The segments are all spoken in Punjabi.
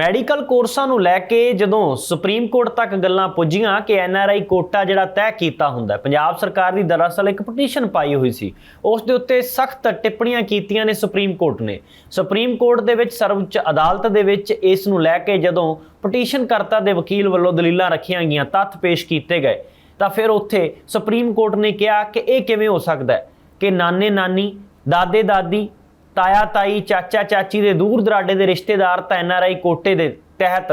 ਮੈਡੀਕਲ ਕੋਰਸਾਂ ਨੂੰ ਲੈ ਕੇ ਜਦੋਂ ਸੁਪਰੀਮ ਕੋਰਟ ਤੱਕ ਗੱਲਾਂ ਪੁੱਜੀਆਂ ਕਿ ਐੱਨ ਆਰ ਆਈ ਕੋਟਾ ਜਿਹੜਾ ਤੈਅ ਕੀਤਾ ਹੁੰਦਾ ਪੰਜਾਬ ਸਰਕਾਰ ਦੀ ਦਰਅਸਲ ਇੱਕ ਪਟੀਸ਼ਨ ਪਾਈ ਹੋਈ ਸੀ। ਉਸ ਦੇ ਉੱਤੇ ਸਖਤ ਟਿੱਪਣੀਆਂ ਕੀਤੀਆਂ ਨੇ ਸੁਪਰੀਮ ਕੋਰਟ ਨੇ। ਸੁਪਰੀਮ ਕੋਰਟ ਦੇ ਵਿੱਚ ਸਰਵਉੱਚ ਅਦਾਲਤ ਦੇ ਵਿੱਚ ਇਸ ਨੂੰ ਲੈ ਕੇ ਜਦੋਂ ਪਟੀਸ਼ਨ ਕਰਤਾ ਦੇ ਵਕੀਲ ਵੱਲੋਂ ਦਲੀਲਾਂ ਰੱਖੀਆਂ ਗਈਆਂ, ਤੱਥ ਪੇਸ਼ ਕੀਤੇ ਗਏ, ਤਾਂ ਫਿਰ ਉੱਥੇ ਸੁਪਰੀਮ ਕੋਰਟ ਨੇ ਕਿਹਾ ਕਿ ਇਹ ਕਿਵੇਂ ਹੋ ਸਕਦਾ ਹੈ ਕਿ ਨਾਨੇ ਨਾਨੀ ਦਾਦੇ ਦਾਦੀ ਤਾਇਆ ਤਾਈ, ਚਾਚਾ ਚਾਚੀ ਦੇ ਦੂਰ ਦਰਾਡੇ ਦੇ ਰਿਸ਼ਤੇਦਾਰ ਤਾਂ ਐਨਆਰਆਈ ਕੋਟੇ ਦੇ ਤਹਿਤ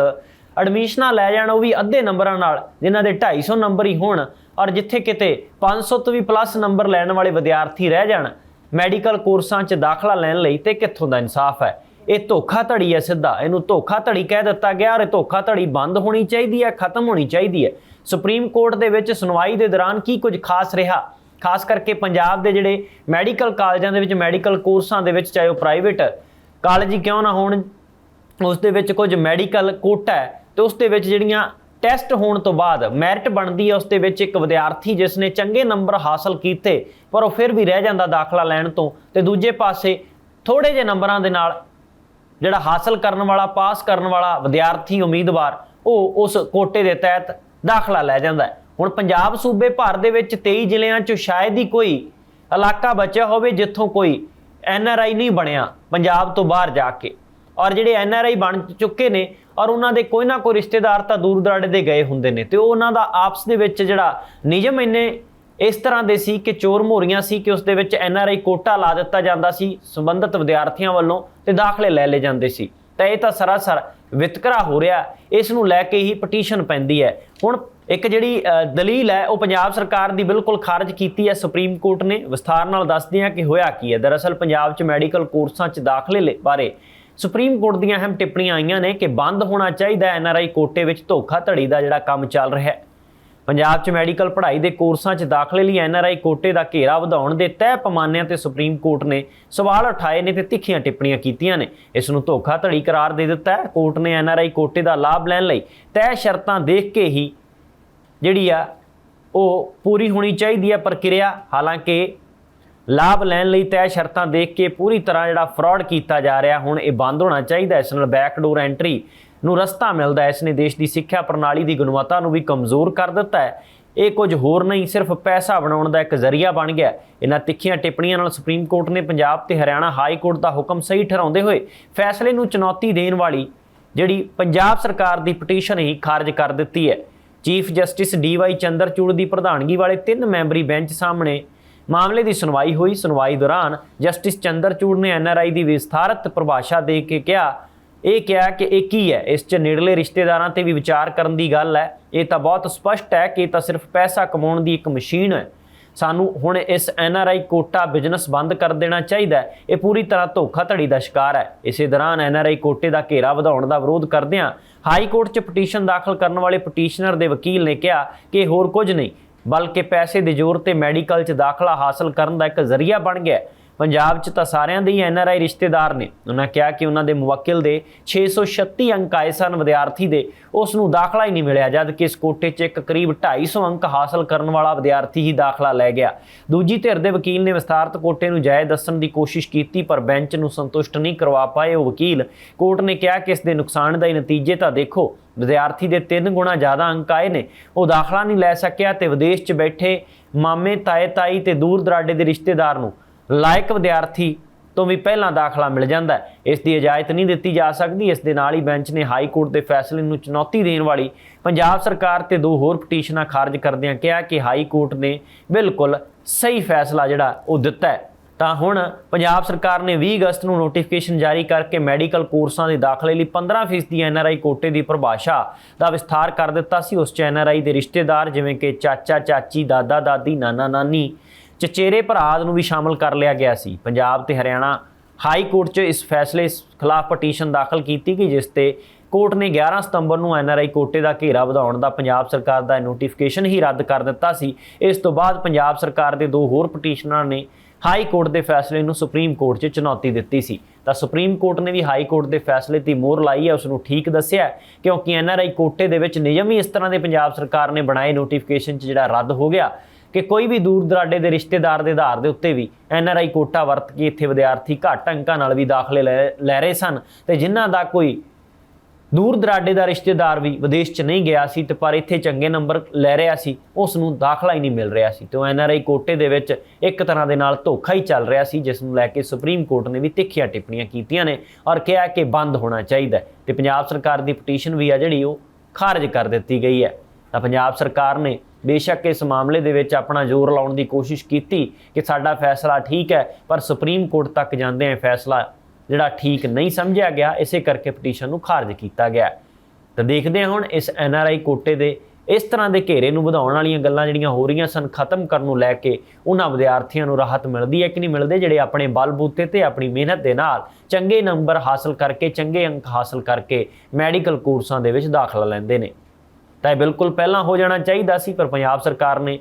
ਐਡਮਿਸ਼ਨਾਂ ਲੈ ਜਾਣ, ਉਹ ਵੀ ਅੱਧੇ ਨੰਬਰਾਂ ਨਾਲ, ਜਿਨ੍ਹਾਂ ਦੇ 250 ਨੰਬਰ ਹੀ ਹੋਣ ਔਰ ਜਿੱਥੇ ਕਿਤੇ 500 ਤੋਂ ਵੀ ਪਲੱਸ ਨੰਬਰ ਲੈਣ ਵਾਲੇ ਵਿਦਿਆਰਥੀ ਰਹਿ ਜਾਣ, ਮੈਡੀਕਲ ਕੋਰਸਾਂ 'ਚ ਦਾਖਲਾ ਲੈਣ ਲਈ ਤੇ ਕਿੱਥੋਂ ਦਾ ਇਨਸਾਫ ਹੈ? ਇਹ ਧੋਖਾ ਧੜੀ ਹੈ ਸਿੱਧਾ, ਇਹਨੂੰ ਧੋਖਾ ਧੜੀ ਕਹਿ ਦਿੱਤਾ ਗਿਆ ਔਰ ਇਹ ਧੋਖਾ ਧੜੀ ਬੰਦ ਹੋਣੀ ਚਾਹੀਦੀ ਹੈ, ਖਤਮ ਹੋਣੀ ਚਾਹੀਦੀ ਹੈ। ਸੁਪਰੀਮ ਕੋਰਟ ਦੇ ਵਿੱਚ ਸੁਣਵਾਈ ਦੇ ਦੌਰਾਨ ਕੀ ਕੁਝ ਖਾਸ ਰਿਹਾ? ਖਾਸ ਕਰਕੇ ਪੰਜਾਬ ਦੇ ਜਿਹੜੇ ਮੈਡੀਕਲ ਕਾਲਜਾਂ ਦੇ ਵਿੱਚ, ਮੈਡੀਕਲ ਕੋਰਸਾਂ ਦੇ ਵਿੱਚ, ਚਾਹੇ ਉਹ ਪ੍ਰਾਈਵੇਟ ਕਾਲਜ ਹੀ ਕਿਉਂ ਨਾ ਹੋਣ, ਉਸ ਦੇ ਵਿੱਚ ਕੁਝ ਮੈਡੀਕਲ ਕੋਟਾ ਹੈ ਤੇ ਉਸ ਦੇ ਵਿੱਚ ਜਿਹੜੀਆਂ ਟੈਸਟ ਹੋਣ ਤੋਂ ਬਾਅਦ ਮੈਰਿਟ ਬਣਦੀ ਹੈ, ਉਸ ਦੇ ਵਿੱਚ ਇੱਕ ਵਿਦਿਆਰਥੀ ਜਿਸ ਨੇ ਚੰਗੇ ਨੰਬਰ ਹਾਸਲ ਕੀਤੇ, ਪਰ ਉਹ ਫਿਰ ਵੀ ਰਹਿ ਜਾਂਦਾ ਦਾਖਲਾ ਲੈਣ ਤੋਂ ਤੇ ਦੂਜੇ ਪਾਸੇ ਥੋੜੇ ਜਿਹੇ ਨੰਬਰਾਂ ਦੇ ਨਾਲ ਜਿਹੜਾ ਹਾਸਲ ਕਰਨ ਵਾਲਾ, ਪਾਸ ਕਰਨ ਵਾਲਾ ਵਿਦਿਆਰਥੀ ਉਮੀਦਵਾਰ, ਉਹ ਉਸ ਕੋਟੇ ਦੇ ਤਹਿਤ ਦਾਖਲਾ ਲੈ ਜਾਂਦਾ ਹੈ। ਹੁਣ ਪੰਜਾਬ ਸੂਬੇ ਭਰ ਦੇ ਵਿੱਚ 23 ਜ਼ਿਲ੍ਹਿਆਂ 'ਚ ਸ਼ਾਇਦ ਹੀ ਕੋਈ ਇਲਾਕਾ ਬਚਿਆ ਹੋਵੇ ਜਿੱਥੋਂ ਕੋਈ ਐੱਨ ਆਰ ਆਈ ਨਹੀਂ ਬਣਿਆ ਪੰਜਾਬ ਤੋਂ ਬਾਹਰ ਜਾ ਕੇ। ਔਰ ਜਿਹੜੇ ਐੱਨ ਆਰ ਆਈ ਬਣ ਚੁੱਕੇ ਨੇ ਔਰ ਉਹਨਾਂ ਦੇ ਕੋਈ ਨਾ ਕੋਈ ਰਿਸ਼ਤੇਦਾਰ ਤਾਂ ਦੂਰ ਦਰਾਡੇ ਦੇ ਗਏ ਹੁੰਦੇ ਨੇ ਤੇ ਉਹ ਉਹਨਾਂ ਦਾ ਆਪਸ ਦੇ ਵਿੱਚ ਜਿਹੜਾ ਨਿਯਮ ਇੰਨੇ ਇਸ ਤਰ੍ਹਾਂ ਦੇ ਸੀ ਕਿ ਚੋਰ ਮੋਰੀਆਂ ਸੀ ਕਿ ਉਸ ਦੇ ਵਿੱਚ ਆਈ ਕੋਟਾ ਲਾ ਦਿੱਤਾ ਜਾਂਦਾ ਸੀ, ਸੰਬੰਧਿਤ ਵਿਦਿਆਰਥੀਆਂ ਵੱਲੋਂ ਤੇ ਦਾਖਲੇ ਲੈ ਲਏ ਜਾਂਦੇ ਸੀ। ਤਾਂ ਇਹ ਤਾਂ ਸਰਾਸਰ ਵਿਤਕਰਾ ਹੋ ਰਿਹਾ, ਇਸ ਨੂੰ ਲੈ ਕੇ ਹੀ ਪਟੀਸ਼ਨ ਪੈਂਦੀ ਹੈ। ਹੁਣ ਇੱਕ ਜਿਹੜੀ ਦਲੀਲ ਹੈ, ਉਹ ਪੰਜਾਬ ਸਰਕਾਰ ਦੀ ਬਿਲਕੁਲ ਖਾਰਜ ਕੀਤੀ ਹੈ, ਸੁਪਰੀਮ ਕੋਰਟ ਨੇ। ਵਿਸਥਾਰ ਨਾਲ ਦੱਸਦੇ ਹਾਂ ਕਿ ਹੋਇਆ ਕੀ ਹੈ। ਦਰਅਸਲ ਪੰਜਾਬ 'ਚ ਮੈਡੀਕਲ ਕੋਰਸਾਂ 'ਚ ਦਾਖਲੇ ਲੈ- ਬਾਰੇ ਸੁਪਰੀਮ ਕੋਰਟ ਦੀਆਂ ਅਹਿਮ ਟਿੱਪਣੀਆਂ ਆਈਆਂ ਨੇ ਕਿ ਬੰਦ ਹੋਣਾ ਚਾਹੀਦਾ ਐੱਨ ਆਰ ਆਈ ਕੋਟੇ ਵਿੱਚ ਧੋਖਾ ਧੜੀ ਦਾ ਜਿਹੜਾ ਕੰਮ ਚੱਲ ਰਿਹਾ ਹੈ। ਪੰਜਾਬ 'ਚ ਮੈਡੀਕਲ ਪੜ੍ਹਾਈ ਦੇ ਕੋਰਸਾਂ 'ਚ ਦਾਖਲੇ ਲਈ ਐੱਨ ਆਰ ਆਈ ਕੋਟੇ ਦਾ ਘੇਰਾ ਵਧਾਉਣ ਦੇ ਤੈਅ ਪੈਮਾਨਿਆਂ ਤੇ ਸੁਪਰੀਮ ਕੋਰਟ ਨੇ ਸਵਾਲ ਉਠਾਏ ਨੇ ਤੇ ਤਿੱਖੀਆਂ ਟਿੱਪਣੀਆਂ ਕੀਤੀਆਂ ਨੇ। ਇਸ ਨੂੰ ਧੋਖਾਧੜੀ ਕਰਾਰ ਦੇ ਦਿੱਤਾ ਹੈ। ਕੋਰਟ ਨੇ ਐੱਨ ਆਰ ਆਈ ਕੋਟੇ ਦਾ ਲਾਭ ਲੈਣ ਲਈ ਤੈਅ ਸ਼ਰਤਾਂ ਦੇਖ ਕੇ ਹੀ ਜਿਹੜੀ ਆ, ਉਹ ਪੂਰੀ ਹੋਣੀ ਚਾਹੀਦੀ ਹੈ ਪ੍ਰਕਿਰਿਆ। ਹਾਲਾਂਕਿ ਲਾਭ ਲੈਣ ਲਈ ਤੈਅ ਸ਼ਰਤਾਂ ਦੇਖ ਕੇ ਪੂਰੀ ਤਰ੍ਹਾਂ ਜਿਹੜਾ ਫਰਾਡ ਕੀਤਾ ਜਾ ਰਿਹਾ, ਹੁਣ ਇਹ ਬੰਦ ਹੋਣਾ ਚਾਹੀਦਾ ਇਸ ਨਾਲ ਬੈਕਡੋਰ ਐਂਟਰੀ ਨੂੰ ਰਸਤਾ ਮਿਲਦਾ ਹੈ। ਇਸ ਨੇ ਦੇਸ਼ ਦੀ ਸਿੱਖਿਆ ਪ੍ਰਣਾਲੀ ਦੀ ਗੁਣਵੱਤਾ ਨੂੰ ਵੀ ਕਮਜ਼ੋਰ ਕਰ ਦਿੱਤਾ ਹੈ। ਇਹ ਕੁਝ ਹੋਰ ਨਹੀਂ, ਸਿਰਫ ਪੈਸਾ ਬਣਾਉਣ ਦਾ ਇੱਕ ਜ਼ਰੀਆ ਬਣ ਗਿਆ ਇਹਨਾਂ ਤਿੱਖੀਆਂ ਟਿੱਪਣੀਆਂ ਨਾਲ ਸੁਪਰੀਮ ਕੋਰਟ ਨੇ ਪੰਜਾਬ ਤੇ ਹਰਿਆਣਾ ਹਾਈ ਕੋਰਟ ਦਾ ਹੁਕਮ ਸਹੀ ਠਹਿਰਾਉਂਦੇ ਹੋਏ ਫੈਸਲੇ ਨੂੰ ਚੁਣੌਤੀ ਦੇਣ ਵਾਲੀ ਜਿਹੜੀ ਪੰਜਾਬ ਸਰਕਾਰ ਦੀ ਪਟੀਸ਼ਨ ਹੀ ਖਾਰਜ ਕਰ ਦਿੱਤੀ ਹੈ। Chief justice D Y Chandrachud ਦੀ ਪ੍ਰਧਾਨਗੀ ਵਾਲੇ ਤਿੰਨ ਮੈਂਬਰੀ ਬੈਂਚ ਸਾਹਮਣੇ ਮਾਮਲੇ ਦੀ ਸੁਣਵਾਈ ਹੋਈ। ਸੁਣਵਾਈ ਦੌਰਾਨ ਜਸਟਿਸ ਚੰਦਰਚੂੜ ਨੇ ਐਨਆਰਆਈ ਦੀ ਵਿਸਥਾਰਤ ਪਰਿਭਾਸ਼ਾ ਦੇ ਕੇ ਕਿਹਾ, ਇਹ ਕਿਹਾ ਕਿ ਇਹ ਕੀ ਹੈ? ਇਸ 'ਚ ਨੇੜਲੇ ਰਿਸ਼ਤੇਦਾਰਾਂ ਤੇ ਵੀ ਵਿਚਾਰ ਕਰਨ ਦੀ ਗੱਲ ਹੈ। ਇਹ ਤਾਂ ਬਹੁਤ ਸਪਸ਼ਟ ਹੈ ਕਿ ਇਹ ਤਾਂ ਸਿਰਫ ਪੈਸਾ ਕਮਾਉਣ ਦੀ ਇੱਕ ਮਸ਼ੀਨ ਹੈ। ਸਾਨੂੰ ਹੁਣ ਇਸ ਐਨਆਰਆਈ ਕੋਟਾ ਬਿਜ਼ਨਸ ਬੰਦ ਕਰ ਦੇਣਾ ਚਾਹੀਦਾ ਹੈ ਇਹ ਪੂਰੀ ਤਰ੍ਹਾਂ ਧੋਖਾਧੜੀ ਦਾ ਸ਼ਿਕਾਰ ਹੈ ਇਸੇ ਦੌਰਾਨ ਐਨਆਰਆਈ ਕੋਟੇ ਦਾ ਘੇਰਾ ਵਧਾਉਣ ਦਾ ਵਿਰੋਧ ਕਰਦਿਆਂ ਹਾਈ ਕੋਰਟ 'ਚ ਪਟੀਸ਼ਨ ਦਾਖਲ ਕਰਨ ਵਾਲੇ ਪਟੀਸ਼ਨਰ ਦੇ ਵਕੀਲ ਨੇ ਕਿਹਾ ਕਿ ਹੋਰ ਕੁਝ ਨਹੀਂ, ਬਲਕਿ ਪੈਸੇ ਦੇ ਜ਼ੋਰ ਤੇ ਮੈਡੀਕਲ 'ਚ ਦਾਖਲਾ ਹਾਸਲ ਕਰਨ ਦਾ ਇੱਕ ਜ਼ਰੀਆ ਬਣ ਗਿਆ ਹੈ। ਪੰਜਾਬ 'ਚ ਤਾਂ ਸਾਰਿਆਂ ਦੇ ਹੀ ਐਨਆਰਆਈ ਰਿਸ਼ਤੇਦਾਰ ਨੇ। ਉਹਨਾਂ ਕਿਹਾ ਕਿ ਉਹਨਾਂ ਦੇ ਮੁਵੱਕਿਲ ਦੇ 636 ਅੰਕ ਆਏ ਸਨ, ਵਿਦਿਆਰਥੀ ਦੇ। ਉਸ ਨੂੰ ਦਾਖਲਾ ਹੀ ਨਹੀਂ ਮਿਲਿਆ ਜਦ ਕਿ ਇਸ ਕੋਟੇ 'ਚ ਇੱਕ ਕਰੀਬ 250 ਅੰਕ ਹਾਸਲ ਕਰਨ ਵਾਲਾ ਵਿਦਿਆਰਥੀ ਹੀ ਦਾਖਲਾ ਲੈ ਗਿਆ। ਦੂਜੀ ਧਿਰ ਦੇ ਵਕੀਲ ਨੇ ਵਿਸਥਾਰਤ ਕੋਟੇ ਨੂੰ ਜਾਇਜ਼ ਦੱਸਣ ਦੀ ਕੋਸ਼ਿਸ਼ ਕੀਤੀ, ਪਰ ਬੈਂਚ ਨੂੰ ਸੰਤੁਸ਼ਟ ਨਹੀਂ ਕਰਵਾ ਪਾਏ ਉਹ ਵਕੀਲ। ਕੋਰਟ ਨੇ ਕਿਹਾ ਕਿ ਇਸ ਦੇ ਨੁਕਸਾਨ ਨੁਕਸਾਨਦਾਇ ਨਤੀਜੇ ਤਾਂ ਦੇਖੋ, ਵਿਦਿਆਰਥੀ ਦੇ 3 ਗੁਣਾ ਜ਼ਿਆਦਾ ਅੰਕ ਆਏ ਨੇ। ਉਹ ਦਾਖਲਾ ਨਹੀਂ ਲੈ ਸਕਿਆ ਤੇ ਵਿਦੇਸ਼ 'ਚ ਬੈਠੇ ਮਾਮੇ ਤਾਏ ਤਾਈ ਤੇ ਦੂਰ ਦਰਾਡੇ ਦੇ ਰਿਸ਼ਤੇਦਾਰ ਨੂੰ ਲਾਇਕ ਵਿਦਿਆਰਥੀ ਤੋਂ ਵੀ ਪਹਿਲਾਂ ਦਾਖਲਾ ਮਿਲ ਜਾਂਦਾ ਹੈ। ਇਸ ਦੀ ਇਜਾਜ਼ਤ ਨਹੀਂ ਦਿੱਤੀ ਜਾ ਸਕਦੀ। ਇਸ ਦੇ ਨਾਲ ਹੀ ਬੈਂਚ ਨੇ ਹਾਈ ਕੋਰਟ ਦੇ ਫੈਸਲੇ ਨੂੰ ਚੁਣੌਤੀ ਦੇਣ ਵਾਲੀ ਪੰਜਾਬ ਸਰਕਾਰ ਤੇ ਦੋ ਹੋਰ ਪਟੀਸ਼ਨਾਂ ਖਾਰਜ ਕਰਦਿਆਂ ਕਿਹਾ ਕਿ ਹਾਈ ਕੋਰਟ ਨੇ ਬਿਲਕੁਲ ਸਹੀ ਫੈਸਲਾ ਜਿਹੜਾ ਉਹ ਦਿੱਤਾ ਹੈ। ਤਾਂ ਹੁਣ ਪੰਜਾਬ ਸਰਕਾਰ ਨੇ 20 ਅਗਸਤ ਨੂੰ ਨੋਟੀਫਿਕੇਸ਼ਨ ਜਾਰੀ ਕਰਕੇ ਮੈਡੀਕਲ ਕੋਰਸਾਂ ਦੇ ਦਾਖਲੇ ਲਈ 15% ਦੀ ਐਨਆਰਆਈ ਕੋਟੇ ਦੀ ਪਰਿਭਾਸ਼ਾ ਦਾ ਵਿਸਥਾਰ ਕਰ ਦਿੱਤਾ ਸੀ। ਉਸ ਚ ਐਨਆਰਆਈ ਦੇ ਰਿਸ਼ਤੇਦਾਰ ਜਿਵੇਂ ਕਿ ਚਾਚਾ, ਚਾਚੀ, ਦਾਦਾ, ਦਾਦੀ, ਨਾਨਾ, ਨਾਨੀ ਚਚੇਰੇ ਭਰਾ ਨੂੰ ਵੀ ਸ਼ਾਮਲ ਕਰ ਲਿਆ ਗਿਆ ਸੀ। ਪੰਜਾਬ ਤੇ ਹਰਿਆਣਾ ਹਾਈ ਕੋਰਟ 'ਚ ਇਸ ਫੈਸਲੇ ਖਿਲਾਫ ਪਟੀਸ਼ਨ ਦਾਖਲ ਕੀਤੀ ਗਈ ਜਿਸ ਤੇ ਕੋਰਟ ਨੇ 11 ਸਤੰਬਰ ਨੂੰ ਐਨਆਰਆਈ ਕੋਟੇ ਦਾ ਘੇਰਾ ਵਧਾਉਣ ਦਾ ਪੰਜਾਬ ਸਰਕਾਰ ਦਾ ਨੋਟੀਫਿਕੇਸ਼ਨ ਹੀ ਰੱਦ ਕਰ ਦਿੱਤਾ ਸੀ। ਇਸ ਤੋਂ ਬਾਅਦ ਪੰਜਾਬ ਸਰਕਾਰ ਦੇ ਦੋ ਹੋਰ ਪਟੀਸ਼ਨਰਾਂ ਨੇ ਹਾਈ ਕੋਰਟ ਦੇ ਫੈਸਲੇ ਨੂੰ ਸੁਪਰੀਮ ਕੋਰਟ 'ਚ ਚੁਣੌਤੀ ਦਿੱਤੀ ਸੀ। ਤਾਂ ਸੁਪਰੀਮ ਕੋਰਟ ਨੇ ਵੀ ਹਾਈ ਕੋਰਟ ਦੇ ਫੈਸਲੇ ਤੇ ਮੋਹਰ ਲਾਈ ਹੈ ਉਸ ਨੂੰ ਠੀਕ ਦੱਸਿਆ ਹੈ, ਕਿਉਂਕਿ ਐਨਆਰਆਈ ਕੋਟੇ ਦੇ ਵਿੱਚ ਨਿਯਮ ਹੀ ਇਸ ਤਰ੍ਹਾਂ ਦੇ ਪੰਜਾਬ ਸਰਕਾਰ ਨੇ ਬਣਾਏ। ਨੋਟੀਫਿਕੇਸ਼ਨ 'ਚ ਜਿਹੜਾ ਰੱਦ ਹੋ ਗਿਆ ਕਿ ਕੋਈ ਵੀ ਦੂਰ ਦਰਾਡੇ ਦੇ ਰਿਸ਼ਤੇਦਾਰ ਦੇ ਆਧਾਰ ਦੇ ਉੱਤੇ ਵੀ ਐੱਨ ਆਰ ਆਈ ਕੋਟਾ ਵਰਤ ਕੇ ਇੱਥੇ ਵਿਦਿਆਰਥੀ ਘੱਟ ਅੰਕਾਂ ਨਾਲ ਵੀ ਦਾਖਲੇ ਲੈ ਲੈ ਰਹੇ ਸਨ ਤੇ ਜਿਨ੍ਹਾਂ ਦਾ ਕੋਈ ਦੂਰ ਦਰਾਡੇ ਦਾ ਰਿਸ਼ਤੇਦਾਰ ਵੀ ਵਿਦੇਸ਼ 'ਚ ਨਹੀਂ ਗਿਆ ਸੀ ਤੇ ਪਰ ਇੱਥੇ ਚੰਗੇ ਨੰਬਰ ਲੈ ਰਿਹਾ ਸੀ, ਉਸ ਨੂੰ ਦਾਖਲਾ ਹੀ ਨਹੀਂ ਮਿਲ ਰਿਹਾ ਸੀ ਤੇ ਆਈ ਕੋਟੇ ਦੇ ਵਿੱਚ ਇੱਕ ਤਰ੍ਹਾਂ ਦੇ ਨਾਲ ਧੋਖਾ ਹੀ ਚੱਲ ਰਿਹਾ ਸੀ, ਜਿਸ ਨੂੰ ਲੈ ਕੇ ਸੁਪਰੀਮ ਕੋਰਟ ਨੇ ਵੀ ਤਿੱਖੀਆਂ ਟਿੱਪਣੀਆਂ ਕੀਤੀਆਂ ਨੇ ਔਰ ਕਿਹਾ ਕਿ ਬੰਦ ਹੋਣਾ ਚਾਹੀਦਾ ਹੈ ਤੇ ਪੰਜਾਬ ਸਰਕਾਰ ਦੀ ਪਟੀਸ਼ਨ ਵੀ ਆ ਜਿਹੜੀ ਉਹ ਖਾਰਜ ਕਰ ਦਿੱਤੀ ਗਈ ਹੈ। ਤਾਂ ਪੰਜਾਬ ਸਰਕਾਰ ਨੇ ਬੇਸ਼ੱਕ ਇਸ ਮਾਮਲੇ ਦੇ ਵਿੱਚ ਆਪਣਾ ਜ਼ੋਰ ਲਾਉਣ ਦੀ ਕੋਸ਼ਿਸ਼ ਕੀਤੀ ਕਿ ਸਾਡਾ ਫੈਸਲਾ ਠੀਕ ਹੈ, ਪਰ ਸੁਪਰੀਮ ਕੋਰਟ ਤੱਕ ਜਾਂਦੇ ਆ ਫੈਸਲਾ ਜਿਹੜਾ ਠੀਕ ਨਹੀਂ ਸਮਝਿਆ ਗਿਆ, ਇਸੇ ਕਰਕੇ ਪਟੀਸ਼ਨ ਨੂੰ ਖਾਰਜ ਕੀਤਾ ਗਿਆ ਤਾਂ ਦੇਖਦੇ ਹਾਂ ਹੁਣ ਇਸ ਐੱਨ ਆਰ ਆਈ ਕੋਟੇ ਦੇ ਇਸ ਤਰ੍ਹਾਂ ਦੇ ਘੇਰੇ ਨੂੰ ਵਧਾਉਣ ਵਾਲੀਆਂ ਗੱਲਾਂ ਜਿਹੜੀਆਂ ਹੋ ਰਹੀਆਂ ਸਨ, ਖਤਮ ਕਰਨ ਨੂੰ ਲੈ ਕੇ ਉਹਨਾਂ ਵਿਦਿਆਰਥੀਆਂ ਨੂੰ ਰਾਹਤ ਮਿਲਦੀ ਹੈ ਕਿ ਨਹੀਂ ਮਿਲਦੇ, ਜਿਹੜੇ ਆਪਣੇ ਬਲਬੂਤੇ ਤੇ ਆਪਣੀ ਮਿਹਨਤ ਦੇ ਨਾਲ ਚੰਗੇ ਨੰਬਰ ਹਾਸਲ ਕਰਕੇ, ਚੰਗੇ ਅੰਕ ਹਾਸਲ ਕਰਕੇ ਮੈਡੀਕਲ ਕੋਰਸਾਂ ਦੇ ਵਿੱਚ ਦਾਖਲਾ ਲੈਂਦੇ ਨੇ। ਤਾਂ ਇਹ ਬਿਲਕੁਲ ਪਹਿਲਾਂ ਹੋ ਜਾਣਾ ਚਾਹੀਦਾ ਸੀ, ਪਰ ਪੰਜਾਬ ਸਰਕਾਰ ਨੇ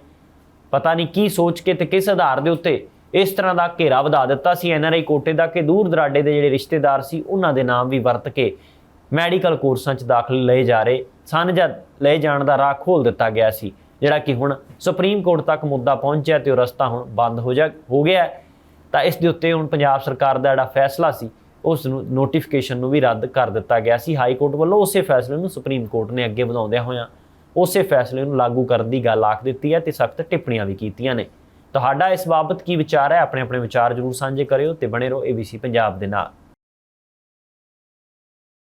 ਪਤਾ ਨਹੀਂ ਕੀ ਸੋਚ ਕੇ ਤੇ ਕਿਸ ਆਧਾਰ ਦੇ ਉੱਤੇ ਇਸ ਤਰ੍ਹਾਂ ਦਾ ਘੇਰਾ ਵਧਾ ਦਿੱਤਾ ਸੀ। ਐਨਆਰਆਈ ਕੋਟੇ ਦਾ ਕਿ ਦੂਰ ਦਰਾਡੇ ਦੇ ਜਿਹੜੇ ਰਿਸ਼ਤੇਦਾਰ ਸੀ, ਉਹਨਾਂ ਦੇ ਨਾਮ ਵੀ ਵਰਤ ਕੇ ਮੈਡੀਕਲ ਕੋਰਸਾਂ 'ਚ ਦਾਖਲ ਲਏ ਜਾ ਰਹੇ ਸਨ ਜਦ ਲਏ ਜਾਣ ਦਾ ਰਾਹ ਖੋਲ ਦਿੱਤਾ ਗਿਆ ਸੀ, ਜਿਹੜਾ ਕਿ ਹੁਣ ਸੁਪਰੀਮ ਕੋਰਟ ਤੱਕ ਮੁੱਦਾ ਪਹੁੰਚਿਆ ਤੇ ਉਹ ਰਸਤਾ ਹੁਣ ਬੰਦ ਹੋ ਜਾ, ਹੋ ਗਿਆ। ਤਾਂ ਇਸ ਦੇ ਉੱਤੇ ਹੁਣ ਪੰਜਾਬ ਸਰਕਾਰ ਦਾ ਜਿਹੜਾ ਫੈਸਲਾ ਸੀ ਉਸ ਨੂੰ ਨੋਟੀਫਿਕੇਸ਼ਨ ਨੂੰ ਵੀ ਰੱਦ ਕਰ ਦਿੱਤਾ ਗਿਆ ਸੀ। ਹਾਈ ਕੋਰਟ ਵੱਲੋਂ ਉਸੇ ਫੈਸਲੇ ਨੂੰ ਸੁਪਰੀਮ ਕੋਰਟ ਨੇ ਅੱਗੇ ਵਧਾਉਂਦਿਆਂ ਹੋਇਆਂ ਉਸੇ ਫੈਸਲੇ ਨੂੰ ਲਾਗੂ ਕਰਨ ਦੀ ਗੱਲ ਆਖ ਦਿੱਤੀ ਹੈ ਤੇ ਸਖਤ ਟਿੱਪਣੀਆਂ ਵੀ ਕੀਤੀਆਂ ਨੇ। ਤੁਹਾਡਾ ਇਸ ਬਾਬਤ ਕੀ ਵਿਚਾਰ ਹੈ? ਆਪਣੇ ਆਪਣੇ ਵਿਚਾਰ ਜਰੂਰ ਸਾਂਝੇ ਕਰਿਓ ਤੇ ਬਣੇ ਰਹੋ ABC ਪੰਜਾਬ ਦੇ ਨਾਲ।